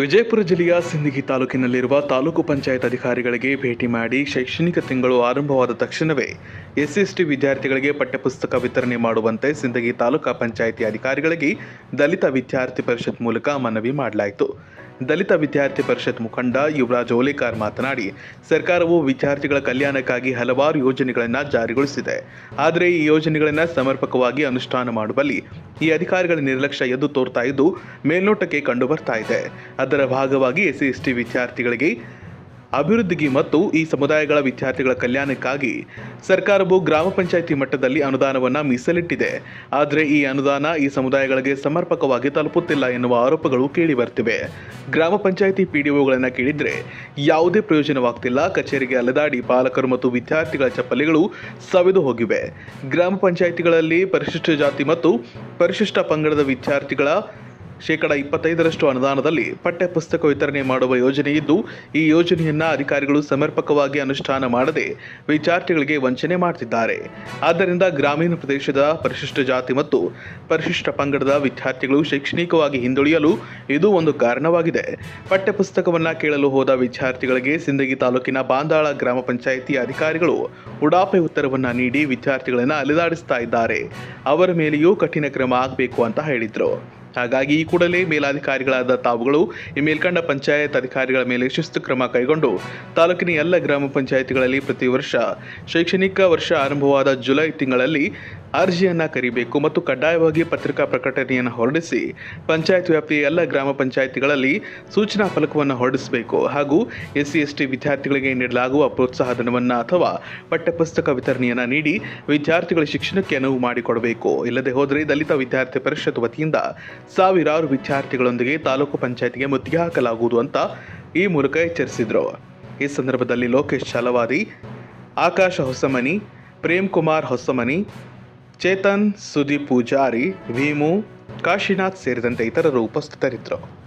ವಿಜಯಪುರ ಜಿಲ್ಲೆಯ ಸಿಂದಗಿ ತಾಲೂಕಿನಲ್ಲಿರುವ ತಾಲೂಕು ಪಂಚಾಯತ್ ಅಧಿಕಾರಿಗಳಿಗೆ ಭೇಟಿ ಮಾಡಿ ಶೈಕ್ಷಣಿಕ ತಿಂಗಳು ಆರಂಭವಾದ ತಕ್ಷಣವೇ ಎಸ್ಸಿಎಸ್ಟಿ ವಿದ್ಯಾರ್ಥಿಗಳಿಗೆ ಪಠ್ಯಪುಸ್ತಕ ವಿತರಣೆ ಮಾಡುವಂತೆ ಸಿಂದಗಿ ತಾಲೂಕಾ ಪಂಚಾಯಿತಿ ಅಧಿಕಾರಿಗಳಿಗೆ ದಲಿತ ವಿದ್ಯಾರ್ಥಿ ಪರಿಷತ್ ಮೂಲಕ ಮನವಿ ಮಾಡಲಾಯಿತು. ದಲಿತ ವಿದ್ಯಾರ್ಥಿ ಪರಿಷತ್ ಮುಖಂಡ ಯುವರಾಜ್ ಓಲೇಕಾರ್ ಮಾತನಾಡಿ, ಸರ್ಕಾರವು ವಿದ್ಯಾರ್ಥಿಗಳ ಕಲ್ಯಾಣಕ್ಕಾಗಿ ಹಲವಾರು ಯೋಜನೆಗಳನ್ನು ಜಾರಿಗೊಳಿಸಿದೆ. ಆದರೆ ಈ ಯೋಜನೆಗಳನ್ನು ಸಮರ್ಪಕವಾಗಿ ಅನುಷ್ಠಾನ ಮಾಡುವಲ್ಲಿ ಈ ಅಧಿಕಾರಿಗಳ ನಿರ್ಲಕ್ಷ್ಯ ಎದ್ದು ತೋರ್ತಾ ಇದ್ದು, ಮೇಲ್ನೋಟಕ್ಕೆ ಕಂಡು ಬರ್ತಾ ಇದೆ. ಅದರ ಭಾಗವಾಗಿ ಎಸ್ಸಿ, ಎಸ್ಟಿ ವಿದ್ಯಾರ್ಥಿಗಳಿಗೆ ಅಭಿವೃದ್ಧಿಗೆ ಮತ್ತು ಈ ಸಮುದಾಯಗಳ ವಿದ್ಯಾರ್ಥಿಗಳ ಕಲ್ಯಾಣಕ್ಕಾಗಿ ಸರ್ಕಾರವು ಗ್ರಾಮ ಪಂಚಾಯಿತಿ ಮಟ್ಟದಲ್ಲಿ ಅನುದಾನವನ್ನು ಮೀಸಲಿಟ್ಟಿದೆ. ಆದರೆ ಈ ಅನುದಾನ ಈ ಸಮುದಾಯಗಳಿಗೆ ಸಮರ್ಪಕವಾಗಿ ತಲುಪುತ್ತಿಲ್ಲ ಎನ್ನುವ ಆರೋಪಗಳು ಕೇಳಿ ಬರ್ತಿವೆ ಗ್ರಾಮ ಪಂಚಾಯಿತಿ ಪಿಡಿಒಗಳನ್ನು ಕೇಳಿದರೆ ಯಾವುದೇ ಪ್ರಯೋಜನವಾಗ್ತಿಲ್ಲ. ಕಚೇರಿಗೆ ಅಲೆದಾಡಿ ಪಾಲಕರು ಮತ್ತು ವಿದ್ಯಾರ್ಥಿಗಳ ಚಪ್ಪಲಿಗಳು ಸವೆದು ಹೋಗಿವೆ. ಗ್ರಾಮ ಪಂಚಾಯಿತಿಗಳಲ್ಲಿ ಪರಿಶಿಷ್ಟ ಜಾತಿ ಮತ್ತು ಪರಿಶಿಷ್ಟ ಪಂಗಡದ ವಿದ್ಯಾರ್ಥಿಗಳ ಶೇಕಡ ಇಪ್ಪತ್ತೈದರಷ್ಟು ಅನುದಾನದಲ್ಲಿ ಪಠ್ಯಪುಸ್ತಕ ವಿತರಣೆ ಮಾಡುವ ಯೋಜನೆ ಇದ್ದು, ಈ ಯೋಜನೆಯನ್ನ ಅಧಿಕಾರಿಗಳು ಸಮರ್ಪಕವಾಗಿ ಅನುಷ್ಠಾನ ಮಾಡದೆ ವಿದ್ಯಾರ್ಥಿಗಳಿಗೆ ವಂಚನೆ ಮಾಡುತ್ತಿದ್ದಾರೆ ಆದ್ದರಿಂದ ಗ್ರಾಮೀಣ ಪ್ರದೇಶದ ಪರಿಶಿಷ್ಟ ಜಾತಿ ಮತ್ತು ಪರಿಶಿಷ್ಟ ಪಂಗಡದ ವಿದ್ಯಾರ್ಥಿಗಳು ಶೈಕ್ಷಣಿಕವಾಗಿ ಹಿಂದುಳಿಯಲು ಇದು ಒಂದು ಕಾರಣವಾಗಿದೆ. ಪಠ್ಯ ಪುಸ್ತಕವನ್ನ ಕೇಳಲು ಹೋದ ವಿದ್ಯಾರ್ಥಿಗಳಿಗೆ ಸಿಂದಗಿ ತಾಲೂಕಿನ ಬಾಂದಾಳ ಗ್ರಾಮ ಪಂಚಾಯಿತಿ ಅಧಿಕಾರಿಗಳು ಉಡಾಪೆ ಉತ್ತರವನ್ನ ನೀಡಿ ವಿದ್ಯಾರ್ಥಿಗಳನ್ನು ಅಲೆದಾಡಿಸ್ತಾ ಇದ್ದಾರೆ. ಅವರ ಮೇಲೆಯೂ ಕಠಿಣ ಕ್ರಮ ಆಗಬೇಕು ಅಂತ ಹೇಳಿದ್ರು. ಹಾಗಾಗಿ ಈ ಕೂಡಲೇ ಮೇಲಾಧಿಕಾರಿಗಳಾದ ತಾವುಗಳು ಈ ಮೇಲ್ಕಂಡ ಪಂಚಾಯತ್ ಅಧಿಕಾರಿಗಳ ಮೇಲೆ ಶಿಸ್ತು ಕ್ರಮ ಕೈಗೊಂಡು ತಾಲೂಕಿನ ಎಲ್ಲ ಗ್ರಾಮ ಪಂಚಾಯಿತಿಗಳಲ್ಲಿ ಪ್ರತಿ ವರ್ಷ ಶೈಕ್ಷಣಿಕ ವರ್ಷ ಆರಂಭವಾದ ಜುಲೈ ತಿಂಗಳಲ್ಲಿ ಅರ್ಜಿಯನ್ನು ಕರಿಬೇಕು ಮತ್ತು ಕಡ್ಡಾಯವಾಗಿ ಪತ್ರಿಕಾ ಪ್ರಕಟಣೆಯನ್ನು ಹೊರಡಿಸಿ ಪಂಚಾಯತ್ ವ್ಯಾಪ್ತಿಯ ಎಲ್ಲ ಗ್ರಾಮ ಪಂಚಾಯಿತಿಗಳಲ್ಲಿ ಸೂಚನಾ ಫಲಕವನ್ನು ಹೊರಡಿಸಬೇಕು. ಹಾಗೂ ಎಸ್ ಸಿ ಎಸ್ ಟಿ ವಿದ್ಯಾರ್ಥಿಗಳಿಗೆ ನೀಡಲಾಗುವ ಪ್ರೋತ್ಸಾಹ ಧನವನ್ನು ಅಥವಾ ಪಠ್ಯಪುಸ್ತಕ ವಿತರಣೆಯನ್ನು ನೀಡಿ ವಿದ್ಯಾರ್ಥಿಗಳ ಶಿಕ್ಷಣಕ್ಕೆ ಅನುವು ಮಾಡಿಕೊಡಬೇಕು. ಇಲ್ಲದೆ ಹೋದರೆ ದಲಿತ ವಿದ್ಯಾರ್ಥಿ ಪರಿಷತ್ ವತಿಯಿಂದ ಸಾವಿರಾರು ವಿದ್ಯಾರ್ಥಿಗಳೊಂದಿಗೆ ತಾಲೂಕು ಪಂಚಾಯತಿಗೆ ಮುತ್ತಿಗೆ ಹಾಕಲಾಗುವುದು ಅಂತ ಈ ಮೂಲಕ ಎಚ್ಚರಿಸಿದರು. ಈ ಸಂದರ್ಭದಲ್ಲಿ ಲೋಕೇಶ್ ಚಲವಾದಿ, ಆಕಾಶ ಹೊಸಮನಿ ಪ್ರೇಮ್ ಕುಮಾರ್ ಹೊಸಮನಿ ಚೇತನ್ ಸುದೀಪ್ ಪೂಜಾರಿ ಭೀಮು ಕಾಶಿನಾಥ್ ಸೇರಿದಂತೆ ಇತರರು ಉಪಸ್ಥಿತರಿದ್ದರು.